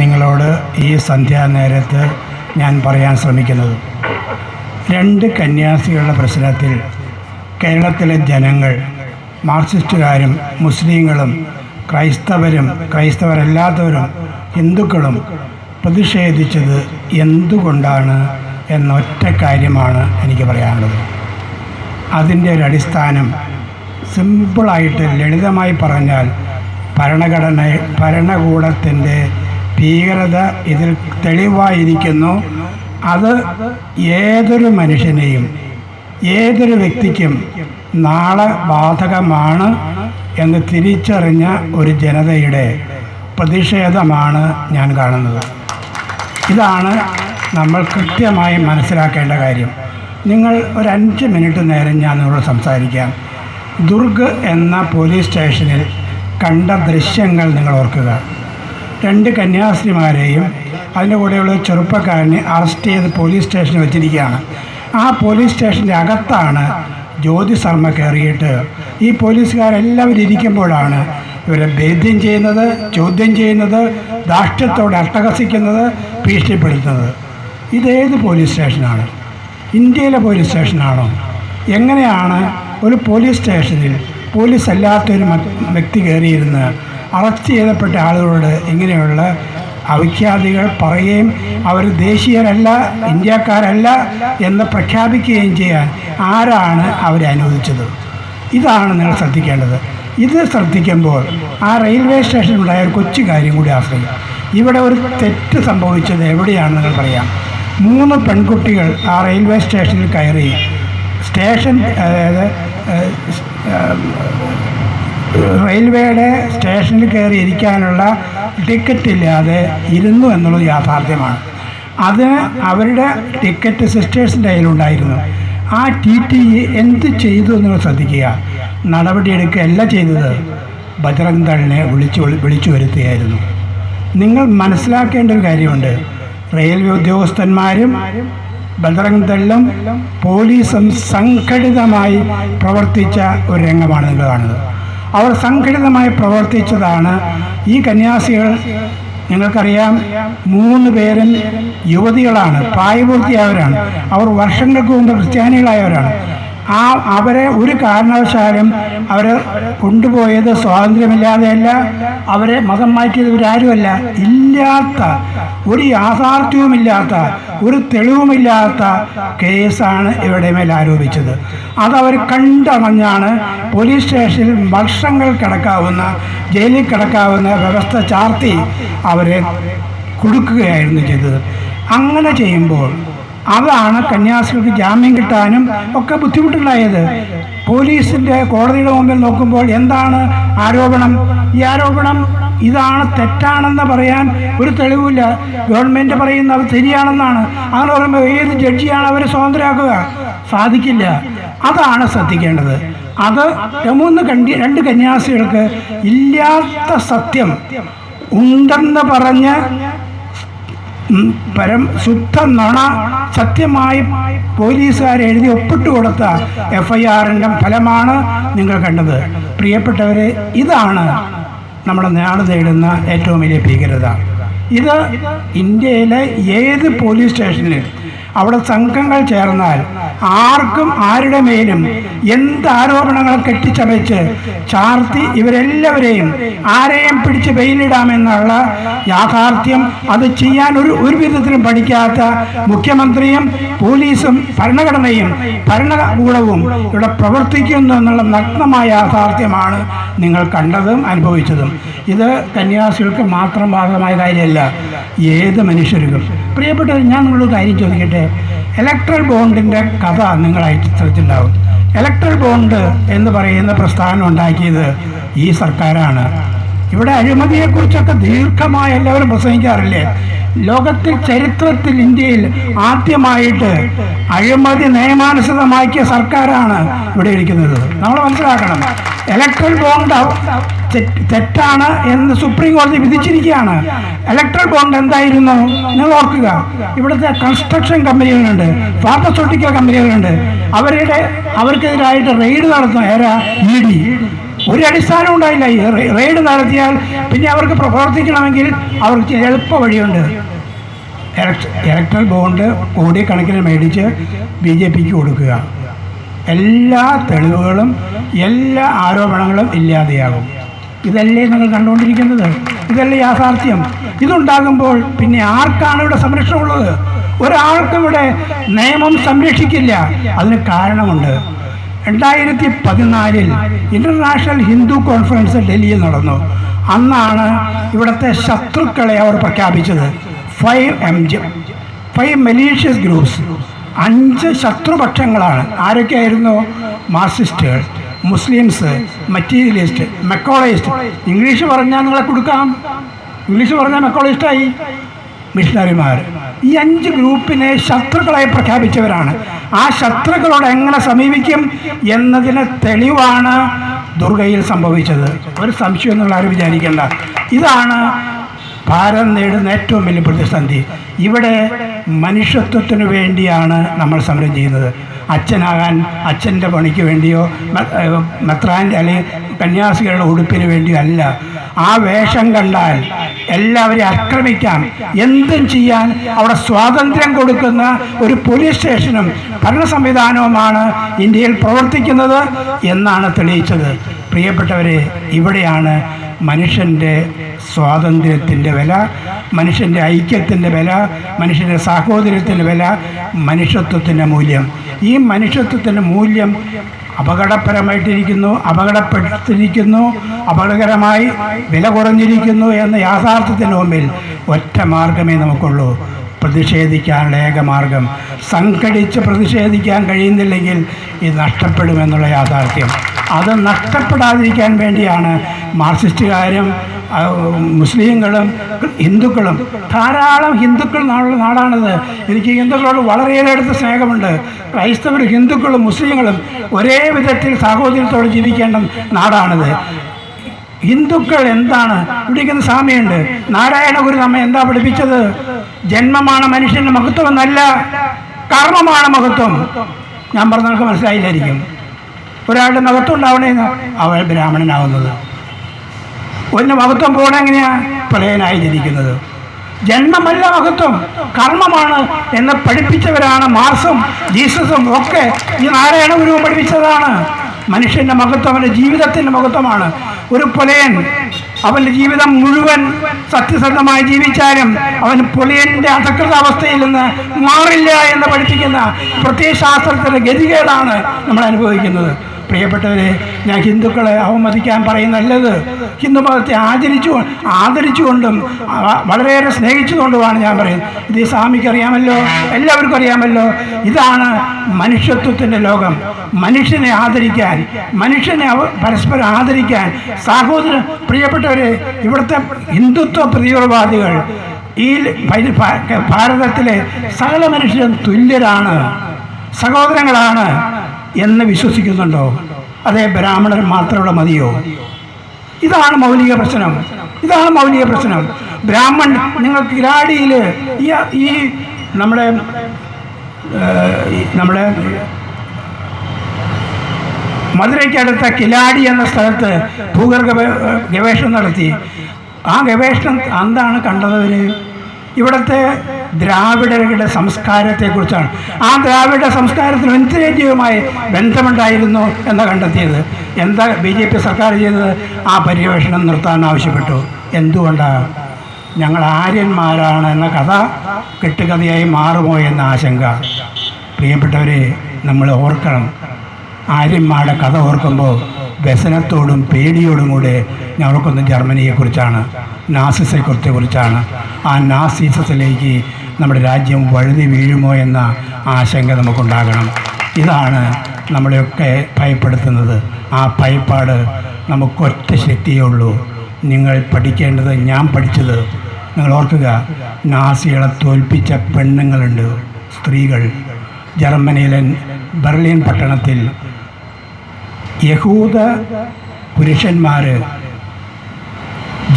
നിങ്ങളോട് ഈ സന്ധ്യാനേരത്ത് ഞാൻ പറയാൻ ശ്രമിക്കുന്നത്. രണ്ട് കന്യാസികളുടെ പ്രശ്നത്തിൽ കേരളത്തിലെ ജനങ്ങൾ മാർക്സിസ്റ്റുകാരും മുസ്ലിങ്ങളും ക്രൈസ്തവരും ക്രൈസ്തവരല്ലാത്തവരും ഹിന്ദുക്കളും പ്രതിഷേധിച്ചത് എന്തുകൊണ്ടാണ് എന്നൊറ്റ കാര്യമാണ് എനിക്ക് പറയാനുള്ളത്. അതിന്റെ ഒരു അടിസ്ഥാനം സിമ്പിളായിട്ട് ലളിതമായി പറഞ്ഞാൽ ഭരണഘടന ഭരണകൂടത്തിന്റെ ഭീകരത ഇതിൽ തെളിവായിരിക്കുന്നു. അത് ഏതൊരു മനുഷ്യനെയും ഏതൊരു വ്യക്തിക്കും നാളെ ബാധകമാണ് എന്ന് തിരിച്ചറിഞ്ഞ ഒരു ജനതയുടെ പ്രതിഷേധമാണ് ഞാൻ കാണുന്നത്. ഇതാണ് നമ്മൾ കൃത്യമായി മനസ്സിലാക്കേണ്ട കാര്യം. നിങ്ങൾ ഒരു അഞ്ച് മിനിറ്റ് നേരം ഞാൻ നിങ്ങളോട് സംസാരിക്കാം. ദുർഗ് എന്ന പോലീസ് സ്റ്റേഷനിൽ കണ്ട ദൃശ്യങ്ങൾ നിങ്ങൾ ഓർക്കുക. രണ്ട് കന്യാസ്ത്രീമാരെയും അതിന്റെ കൂടെയുള്ള ചെറുപ്പക്കാരനെ അറസ്റ്റ് ചെയ്ത് പോലീസ് സ്റ്റേഷനിൽ വെച്ചിരിക്കുകയാണ്. ആ പോലീസ് സ്റ്റേഷന്റെ അകത്താണ് ജ്യോതി ശർമ്മ കയറിയിട്ട്. ഈ പോലീസുകാരെല്ലാവരും ഇരിക്കുമ്പോഴാണ് ഇവരെ ഭേദ്യം ചെയ്യുന്നത് ചോദ്യം ചെയ്യുന്നത് ദാഷ്ട്യത്തോടെ അട്ടഹസിക്കുന്നത് ഭീഷണിപ്പെടുത്തുന്നത്. ഇതേത് പോലീസ് സ്റ്റേഷനാണ്? ഇന്ത്യയിലെ പോലീസ് സ്റ്റേഷനാണോ? എങ്ങനെയാണ് ഒരു പോലീസ് സ്റ്റേഷനിൽ പോലീസ് അല്ലാത്തൊരു വ്യക്തി കയറിയിരുന്ന് അറസ്റ്റ് ചെയ്യപ്പെട്ട ആളുകളോട് ഇങ്ങനെയുള്ള അവിഖ്യാതികൾ പറയുകയും അവർ ദേശീയരല്ല ഇന്ത്യക്കാരല്ല എന്ന് പ്രഖ്യാപിക്കുകയും ചെയ്യാൻ ആരാണ് അവരെ അനുവദിച്ചത്? ഇതാണ് നിങ്ങൾ ശ്രദ്ധിക്കേണ്ടത്. ഇത് ശ്രദ്ധിക്കുമ്പോൾ ആ റെയിൽവേ സ്റ്റേഷനിലുണ്ടായ ഒരു കൊച്ചു കാര്യം കൂടി ആശ്രയിക്കും. ഇവിടെ ഒരു തെറ്റ് സംഭവിച്ചത് എവിടെയാണെന്ന് നിങ്ങൾ പറയാം. മൂന്ന് പെൺകുട്ടികൾ ആ റെയിൽവേ സ്റ്റേഷനിൽ കയറി സ്റ്റേഷൻ അതായത് റെയിൽവേയുടെ സ്റ്റേഷനിൽ കയറി ഇരിക്കാനുള്ള ടിക്കറ്റ് ഇല്ലാതെ ഇരുന്നു എന്നുള്ളത് യാഥാർത്ഥ്യമാണ്. അത് അവരുടെ ടിക്കറ്റ് സിസ്റ്റേഴ്സിന്റെ കയ്യിലുണ്ടായിരുന്നു. ആ ടി ടി എന്ത് ചെയ്തു എന്നുള്ളത് ശ്രദ്ധിക്കുക. നടപടിയെടുക്കുകയല്ല ചെയ്തത്. ബജറംഗ് ദളിനെ വിളിച്ചു വിളിച്ചു വരുത്തുകയായിരുന്നു. നിങ്ങൾ മനസ്സിലാക്കേണ്ട ഒരു കാര്യമുണ്ട്. റെയിൽവേ ഉദ്യോഗസ്ഥന്മാരും ബജറംഗ് ദളും പോലീസും സംഘടിതമായി പ്രവർത്തിച്ച ഒരു രംഗമാണ് നിങ്ങൾ കാണുന്നത്. അവർ സംഘടിതമായി പ്രവർത്തിച്ചതാണ്. ഈ കന്യാസികൾ നിങ്ങൾക്കറിയാം മൂന്ന് പേരും യുവതികളാണ് പ്രായപൂർത്തിയായവരാണ്. അവർ വർഷങ്ങൾക്ക് മുമ്പ് ക്രിസ്ത്യാനികളായവരാണ്. ആ അവരെ ഒരു കാരണവശാലും അവരെ കൊണ്ടുപോയത് സ്വാതന്ത്ര്യമില്ലാതെയല്ല അവരെ മതം മാറ്റിയത് ഇവരാരുമല്ല. ഇല്ലാത്ത ഒരു യാഥാർത്ഥ്യവുമില്ലാത്ത ഒരു തെളിവുമില്ലാത്ത കേസാണ് ഇവരുടെ മേൽ ആരോപിച്ചത്. അതവർ കണ്ടറിഞ്ഞാണ് പോലീസ് സ്റ്റേഷനിൽ വർഷങ്ങൾ കിടക്കാവുന്ന ജയിലിൽ കിടക്കാവുന്ന വ്യവസ്ഥ ചാർത്തി അവരെ കൊടുക്കുകയായിരുന്നു ചെയ്തത്. അങ്ങനെ ചെയ്യുമ്പോൾ അതാണ് കന്യാസ്ത്രീക്ക് ജാമ്യം കിട്ടാനും ഒക്കെ ബുദ്ധിമുട്ടുണ്ടായത്. പോലീസിന്റെ കോടതിയുടെ മുമ്പിൽ നോക്കുമ്പോൾ എന്താണ് ആരോപണം? ഈ ആരോപണം ഇതാണ് തെറ്റാണെന്ന് പറയാൻ ഒരു തെളിവില്ല ഗവൺമെന്റ് പറയുന്നത് അത് ശരിയാണെന്നാണ്. അങ്ങനെ പറയുമ്പോൾ ഏത് ജഡ്ജിയാണ് അവരെ സ്വതന്ത്രരാക്കുക? സാധിക്കില്ല. അതാണ് ശ്രദ്ധിക്കേണ്ടത്. അത് മൂന്ന് കണ്ടി രണ്ട് കന്യാസികൾക്ക് ഇല്ലാത്ത സത്യം ഉണ്ടെന്ന് പറഞ്ഞ് പരം ശുദ്ധ നുണ സത്യമായി പോലീസുകാർ എഴുതി ഒപ്പിട്ട് കൊടുത്ത എഫ് ഐ ആറിന്റെ ഫലമാണ് നിങ്ങൾ കണ്ടത്. പ്രിയപ്പെട്ടവരെ ഇതാണ് നമ്മുടെ നാട് നേടുന്ന ഏറ്റവും വലിയ ഭീകരത. ഇത് ഇന്ത്യയിലെ ഏത് പോലീസ് സ്റ്റേഷനിൽ അവിടെ സംഘങ്ങൾ ചേർന്നാൽ ആർക്കും ആരുടെ മേലും എന്ത് ആരോപണങ്ങൾ കെട്ടിച്ചമച്ച് ചാർത്തി ഇവരെല്ലാവരെയും ആരെയും പിടിച്ച് വെയിലിടാമെന്നുള്ള യാഥാർത്ഥ്യം അത് ചെയ്യാൻ ഒരു ഒരു വിധത്തിലും പഠിക്കാത്ത മുഖ്യമന്ത്രിയും പോലീസും ഭരണഘടനയും ഭരണകൂടവും ഇവിടെ പ്രവർത്തിക്കുന്നു എന്നുള്ള നഗ്നമായ യാഥാർത്ഥ്യമാണ് നിങ്ങൾ കണ്ടതും അനുഭവിച്ചതും. ഇത് കന്യാസികൾക്ക് മാത്രം ബാധകമായ കാര്യമല്ല. ഏത് മനുഷ്യർക്കും. പ്രിയപ്പെട്ട ഞാൻ നിങ്ങളൊരു കാര്യം ചോദിക്കട്ടെ? ഇലക്ട്രൽ ബോണ്ടിന്റെ കഥ നിങ്ങൾ ശ്രദ്ധിച്ചിട്ടുണ്ടാവും. ഇലക്ട്രൽ ബോണ്ട് എന്ന് പറയുന്ന പ്രസ്ഥാനം ഉണ്ടാക്കിയത് ഈ സർക്കാരാണ്. ഇവിടെ അഴിമതിയെക്കുറിച്ചൊക്കെ ദീർഘമായി എല്ലാവരും പ്രസംഗിക്കാറില്ലേ? ലോകത്തിൽ ചരിത്രത്തിൽ ഇന്ത്യയിൽ ആദ്യമായിട്ട് അഴിമതി നിയമാനുസൃതമാക്കിയ സർക്കാരാണ് ഇവിടെ ഇരിക്കുന്നത്. നമ്മൾ മനസ്സിലാക്കണം. ഇലക്ട്രൽ ബോണ്ട് തെറ്റാണ് എന്ന് സുപ്രീം കോടതി വിധിച്ചിരിക്കുകയാണ്. ഇലക്ട്രൽ ബോണ്ട് എന്തായിരുന്നു നിങ്ങൾ ഓർക്കുക. ഇവിടുത്തെ കൺസ്ട്രക്ഷൻ കമ്പനികളുണ്ട് ഫാർമസ്യൂട്ടിക്കൽ കമ്പനികളുണ്ട് അവരുടെ അവർക്കെതിരായിട്ട് റെയ്ഡ് നടത്തുന്ന ഏരാ ഇ ഡി ഒരു അടിസ്ഥാനം ഉണ്ടായില്ല. ഈ റെയ്ഡ് നടത്തിയാൽ പിന്നെ അവർക്ക് പ്രവർത്തിക്കണമെങ്കിൽ അവർക്ക് എളുപ്പ വഴിയുണ്ട് ഇലക്ട് ഇലക്ട്രൽ ബോണ്ട് കോടിക്കണക്കിന് മേടിച്ച് ബി ജെ പിക്ക് കൊടുക്കുക. എല്ലാ തെളിവുകളും എല്ലാ ആരോപണങ്ങളും ഇല്ലാതെയാകും. ഇതല്ലേ നിങ്ങൾ കണ്ടുകൊണ്ടിരിക്കുന്നത്? ഇതല്ലേ യാഥാർത്ഥ്യം? ഇതുണ്ടാകുമ്പോൾ പിന്നെ ആർക്കാണ് ഇവിടെ സംരക്ഷണമുള്ളത്? ഒരാൾക്കും ഇവിടെ നിയമം സംരക്ഷിക്കില്ല. അതിന് കാരണമുണ്ട്. രണ്ടായിരത്തി പതിനാലിൽ ഇന്റർനാഷണൽ ഹിന്ദു കോൺഫറൻസ് ഡൽഹിയിൽ നടന്നു. അന്നാണ് ഇവിടുത്തെ ശത്രുക്കളെ അവർ പ്രഖ്യാപിച്ചത്. Five M G five malicious groups അഞ്ച് ശത്രുപക്ഷങ്ങളാണ്. ആരൊക്കെയായിരുന്നു? മാർക്സിസ്റ്റുകൾ മുസ്ലിംസ് മറ്റീരിയലിസ്റ്റ് മെക്കോളജിസ്റ്റ് ഇംഗ്ലീഷ് പറഞ്ഞാൽ നിങ്ങളെ കൊടുക്കാം. ഇംഗ്ലീഷ് പറഞ്ഞാൽ മെക്കോളജിസ്റ്റായി മിഷണറിമാർ ഈ അഞ്ച് ഗ്രൂപ്പിനെ ശത്രുക്കളായി പ്രഖ്യാപിച്ചവരാണ്. ആ ശത്രുക്കളോട് എങ്ങനെ സമീപിക്കും എന്നതിന് തെളിവാണ് ദുർഗയിൽ സംഭവിച്ചത്. ഒരു സംശയം എന്നുള്ള ആരും വിചാരിക്കേണ്ട. ഇതാണ് ഭാരതം നേടുന്ന ഏറ്റവും വലിയ പ്രതിസന്ധി. ഇവിടെ മനുഷ്യത്വത്തിനു വേണ്ടിയാണ് നമ്മൾ സമരം ചെയ്യുന്നത്. അച്ഛനാകാൻ അച്ഛന്റെ പണിക്ക് വേണ്ടിയോ മെത്രാന്റെ അല്ലെങ്കിൽ കന്യാസികളുടെ ഉടുപ്പിന് വേണ്ടിയോ അല്ല. ആ വേഷം കണ്ടാൽ എല്ലാവരെയും ആക്രമിക്കാം. എന്തും ചെയ്യാൻ അവിടെ സ്വാതന്ത്ര്യം കൊടുക്കുന്ന ഒരു പോലീസ് സ്റ്റേഷനും ഭരണ സംവിധാനവുമാണ് ഇന്ത്യയിൽ പ്രവർത്തിക്കുന്നത് എന്നാണ് തെളിയിച്ചത്. പ്രിയപ്പെട്ടവരെ ഇവിടെയാണ് മനുഷ്യന്റെ സ്വാതന്ത്ര്യത്തിന്റെ വില മനുഷ്യന്റെ ഐക്യത്തിന്റെ വില മനുഷ്യന്റെ സാഹോദര്യത്തിന്റെ വില മനുഷ്യത്വത്തിന്റെ മൂല്യം. ഈ മനുഷ്യത്വത്തിന്റെ മൂല്യം അപകടപരമായിട്ടിരിക്കുന്നു അപകടപ്പെട്ടിരിക്കുന്നു അപകടകരമായി വില കുറഞ്ഞിരിക്കുന്നു എന്ന യാഥാർത്ഥ്യത്തിന് മുമ്പിൽ ഒറ്റ മാർഗമേ നമുക്കുള്ളൂ. പ്രതിഷേധിക്കാനുള്ള ഏക മാർഗം സംഘടിച്ച് പ്രതിഷേധിക്കാൻ കഴിയുന്നില്ലെങ്കിൽ ഇത് നഷ്ടപ്പെടുമെന്നുള്ള യാഥാർത്ഥ്യം. അത് നഷ്ടപ്പെടാതിരിക്കാൻ വേണ്ടിയാണ് മാർക്സിസ്റ്റുകാരും മുസ്ലിങ്ങളും ഹിന്ദുക്കളും. ധാരാളം ഹിന്ദുക്കൾ നാടാണിത്. എനിക്ക് ഹിന്ദുക്കളോട് വളരെയേറെ അടുത്ത സ്നേഹമുണ്ട്. ക്രൈസ്തവർ ഹിന്ദുക്കളും മുസ്ലിങ്ങളും ഒരേ വിധത്തിൽ സാഹോദര്യത്തോടെ ജീവിക്കേണ്ട നാടാണിത്. ഹിന്ദുക്കൾ എന്താണ്? ഇവിടേക്കുന്ന സ്വാമിയുണ്ട്. നാരായണ ഗുരു നമ്മെ എന്താ പഠിപ്പിച്ചത്? ജന്മമാണ് മനുഷ്യന്റെ മഹത്വം എന്നല്ല കർമ്മമാണ് മഹത്വം. ഞാൻ പറഞ്ഞ നമുക്ക് മനസ്സിലായില്ലായിരിക്കും. ഒരാളുടെ മഹത്വം ഉണ്ടാവണേന്ന് അവൾ ബ്രാഹ്മണനാവുന്നത്. ഒന്ന് മഹത്വം പോകണ എങ്ങനെയാ? പ്രളയനായി ജനിക്കുന്നത് ജന്മമല്ല മഹത്വം കർമ്മമാണ് എന്ന് പഠിപ്പിച്ചവരാണ് മാർസും ജീസസും ഒക്കെ ഈ നാരായണ ഗുരുവും പഠിപ്പിച്ചതാണ്. മനുഷ്യന്റെ മഹത്വം അവന്റെ ജീവിതത്തിന്റെ മഹത്വമാണ്. ഒരു പുലയൻ. അവന്റെ ജീവിതം മുഴുവൻ സത്യസന്ധമായി ജീവിച്ചാലും അവൻ പുലയന്റെ അധകൃത അവസ്ഥയിൽ നിന്ന് മാറില്ല എന്ന് പഠിപ്പിക്കുന്ന പ്രത്യയശാസ്ത്രത്തിന്റെ ഗതികേടാണ് നമ്മൾ അനുഭവിക്കുന്നത്. പ്രിയപ്പെട്ടവരെ ഞാൻ ഹിന്ദുക്കളെ അവമതിക്കാൻ പറയുന്നല്ലത് ഹിന്ദു മതത്തെ ആചരിച്ചു ആദരിച്ചുകൊണ്ടും വളരെയേറെ സ്നേഹിച്ചുകൊണ്ടുമാണ് ഞാൻ പറയുന്നത്. ഇത് സ്വാമിക്ക് അറിയാമല്ലോ എല്ലാവർക്കും അറിയാമല്ലോ ഇതാണ് മനുഷ്യത്വത്തിന്റെ ലോകം. മനുഷ്യനെ ആദരിക്കാൻ മനുഷ്യനെ പരസ്പരം ആദരിക്കാൻ. സാഹോദര പ്രിയപ്പെട്ടവരെ ഇവിടുത്തെ ഹിന്ദുത്വ തീവ്രവാദികൾ ഈ ഭാരതത്തിലെ സകല മനുഷ്യരും തുല്യരാണ് സഹോദരങ്ങളാണ്. എന്ന് വിശ്വസിക്കുന്നുണ്ടോ? അതേ ബ്രാഹ്മണർ മാത്രമുള്ള മതിയോ? ഇതാണ് മൗലിക പ്രശ്നം. ഇതാണ് മൗലിക പ്രശ്നം. ബ്രാഹ്മൺ നിങ്ങൾ കിരാടിയിൽ ഈ ഈ നമ്മുടെ നമ്മുടെ മധുരയ്ക്കടുത്ത കിലാടി എന്ന സ്ഥലത്ത് ഭൂഗർഭ ഗവേഷണം നടത്തി. ആ ഗവേഷണം എന്താണ് കണ്ടതവർ ഇവിടുത്തെ ദ്രാവിഡരുടെ സംസ്കാരത്തെക്കുറിച്ചാണ്. ആ ദ്രാവിഡ സംസ്കാരത്തിന് വെന്തിലേറ്റീവുമായി ബന്ധമുണ്ടായിരുന്നു എന്ന് കണ്ടെത്തിയത്? എന്താ ബി ജെ പി സർക്കാർ ചെയ്തത്? ആ പര്യവേഷണം നിർത്താൻ ആവശ്യപ്പെട്ടു. എന്തുകൊണ്ടാണ്? ഞങ്ങൾ ആര്യന്മാരാണ് എന്ന കഥ കെട്ടുകഥയായി മാറുമോ എന്ന ആശങ്ക. പ്രിയപ്പെട്ടവരെ നമ്മൾ ഓർക്കണം. ആര്യന്മാരുടെ കഥ ഓർക്കുമ്പോൾ വ്യസനത്തോടും പേടിയോടും കൂടെ ഞങ്ങൾക്കൊന്ന് ജർമ്മനിയെക്കുറിച്ചാണ് നാസിസെക്കുറിച്ച് കുറിച്ചാണ് ആ നാസിസത്തിലേക്ക് നമ്മുടെ രാജ്യം വഴുതി വീഴുമോ എന്ന ആശങ്ക നമുക്കുണ്ടാകണം. ഇതാണ് നമ്മളെയൊക്കെ ഭയപ്പെടുത്തുന്നത്. ആ ഭയപ്പാട് നമുക്കൊറ്റ ശക്തിയേ ഉള്ളൂ. നിങ്ങൾ പഠിക്കേണ്ടത് ഞാൻ പഠിച്ചത്. നിങ്ങൾ ഓർക്കുക നാസികളെ തോൽപ്പിച്ച പെണ്ണുങ്ങളുണ്ട് സ്ത്രീകൾ. ജർമ്മനിയിലെ ബെർലിൻ പട്ടണത്തിൽ യഹൂദ പുരുഷന്മാർ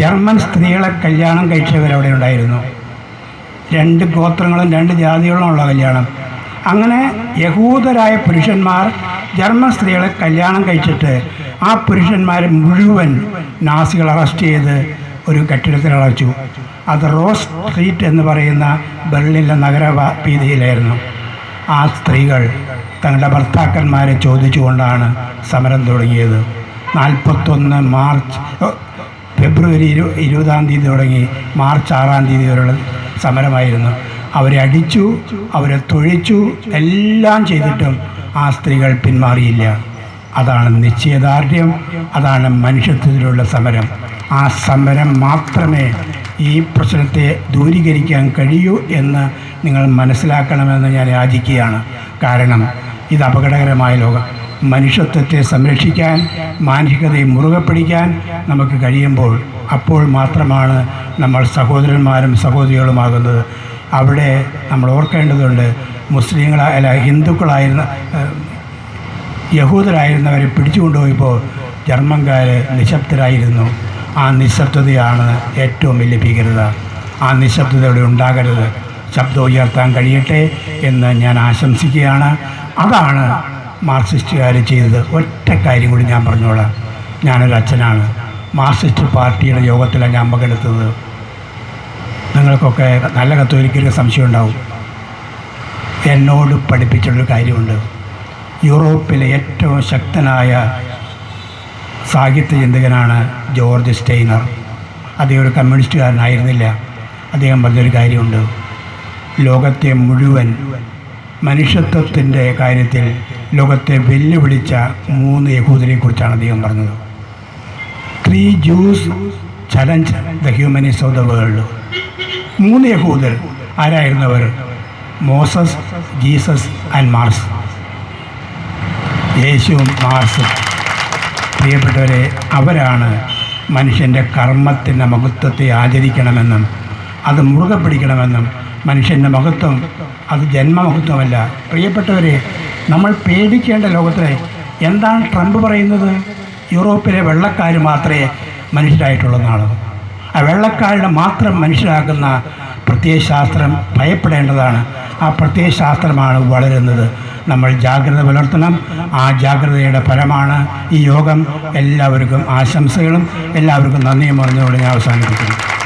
ജർമ്മൻ സ്ത്രീകളെ കല്യാണം കഴിച്ചവരവിടെ ഉണ്ടായിരുന്നു. രണ്ട് ഗോത്രങ്ങളും രണ്ട് ജാതികളും ഉള്ള കല്യാണം. അങ്ങനെ യഹൂദരായ പുരുഷന്മാർ ജർമ്മൻ സ്ത്രീകളെ കല്യാണം കഴിച്ചിട്ട് ആ പുരുഷന്മാരെ മുഴുവൻ നാസികൾ അറസ്റ്റ് ചെയ്ത് ഒരു കെട്ടിടത്തിൽ അടച്ചു. അത് റോസ് സ്ട്രീറ്റ് എന്ന് പറയുന്ന ബെർലിനിലെ നഗര വീതിയിലായിരുന്നു ആ സ്ത്രീകൾ തങ്ങളുടെ ഭർത്താക്കന്മാരെ ചോദിച്ചുകൊണ്ടാണ് സമരം തുടങ്ങിയത്. നാൽപ്പത്തൊന്ന് മാർച്ച് ഫെബ്രുവരി ഇരു ഇരുപതാം തീയതി തുടങ്ങി മാർച്ച് ആറാം തീയതി വരെയുള്ള സമരമായിരുന്നു. അവരെ അടിച്ചു അവരെ തൊഴിച്ചു എല്ലാം ചെയ്തിട്ടും ആ സ്ത്രീകൾ പിന്മാറിയില്ല. അതാണ് നിശ്ചയദാർഢ്യം അതാണ് മനുഷ്യത്വത്തിലുള്ള സമരം. ആ സമരം മാത്രമേ ഈ പ്രശ്നത്തെ ദൂരീകരിക്കാൻ കഴിയൂ എന്ന് നിങ്ങൾ മനസ്സിലാക്കണമെന്ന് ഞാൻ യാചിക്കുകയാണ്. കാരണം ഇത് അപകടകരമായ ലോകം. മനുഷ്യത്വത്തെ സംരക്ഷിക്കാൻ മാനസികതയെ മുറുകെ പിടിക്കാൻ നമുക്ക് കഴിയുമ്പോൾ അപ്പോൾ മാത്രമാണ് നമ്മൾ സഹോദരന്മാരും സഹോദരികളുമാകുന്നത്. അവിടെ നമ്മൾ ഓർക്കേണ്ടതുണ്ട് മുസ്ലിങ്ങളായ ഹിന്ദുക്കളായിരുന്ന യഹൂദരായിരുന്നവരെ പിടിച്ചുകൊണ്ടുപോയപ്പോൾ ജർമ്മൻകാർ നിശബ്ദരായിരുന്നു. ആ നിശബ്ദതയാണ് ഏറ്റവും വലിയ ഭീകരത. ആ നിശബ്ദത ഇവിടെ ഉണ്ടാകരുത്. ശബ്ദം ഉയർത്താൻ കഴിയട്ടെ എന്ന് ഞാൻ ആശംസിക്കുകയാണ്. അതാണ് മാർക്സിസ്റ്റുകാർ ചെയ്തത് ഒറ്റ കാര്യം കൂടി ഞാൻ പറഞ്ഞോളാം. ഞാനൊരു അച്ഛനാണ്. മാർക്സിസ്റ്റ് പാർട്ടിയുടെ യോഗത്തിലാണ് ഞാൻ പങ്കെടുത്തത്. നിങ്ങൾക്കൊക്കെ നല്ല കത്തോലിക്കൊരു സംശയം ഉണ്ടാവും. എന്നോട് പഠിപ്പിച്ചുള്ളൊരു കാര്യമുണ്ട്. യൂറോപ്പിലെ ഏറ്റവും ശക്തനായ സാഹിത്യ ചിന്തകനാണ് ജോർജ് സ്റ്റെയ്നർ അദ്ദേഹം ഒരു കമ്മ്യൂണിസ്റ്റുകാരനായിരുന്നില്ല. അദ്ദേഹം പറഞ്ഞൊരു കാര്യമുണ്ട്. ലോകത്തെ മുഴുവൻ മനുഷ്യത്വത്തിന്റെ കാര്യത്തിൽ ലോകത്തെ വെല്ലുവിളിച്ച മൂന്ന് യഹൂദരെക്കുറിച്ചാണ് അദ്ദേഹം പറഞ്ഞത്. Three Jews challenge the humanism of the world മൂന്ന് യഹൂദർ ആരായിരുന്നവർ? മോസസ് ജീസസ് ആൻഡ് മാർസ് യേശുവും മാർസും. പ്രിയപ്പെട്ടവരെ അവരാണ് മനുഷ്യന്റെ കർമ്മത്തിന്റെ മഹത്വത്തെ ആചരിക്കണമെന്നും അത് മുറുകെ പിടിക്കണമെന്നും മനുഷ്യന്റെ മഹത്വം അത് ജന്മമഹത്വമല്ല. പ്രിയപ്പെട്ടവരെ നമ്മൾ പേടിക്കേണ്ട ലോകത്തിലെ എന്താണ് ട്രംപ് പറയുന്നത്? യൂറോപ്പിലെ വെള്ളക്കാർ മാത്രമേ മനുഷ്യരായിട്ടുള്ളതാണ് ആ വെള്ളക്കാരുടെ മാത്രം മനുഷ്യരാക്കുന്ന പ്രത്യയശാസ്ത്രം ഭയപ്പെടേണ്ടതാണ്. ആ പ്രത്യയശാസ്ത്രമാണ് വളരുന്നത്. നമ്മൾ ജാഗ്രത പുലർത്തണം. ആ ജാഗ്രതയുടെ ഫലമാണ് ഈ യോഗം. എല്ലാവർക്കും ആശംസകളും. എല്ലാവർക്കും നന്ദിയും പറഞ്ഞുകൊണ്ട് ഞാൻ അവസാനിപ്പിക്കുന്നു.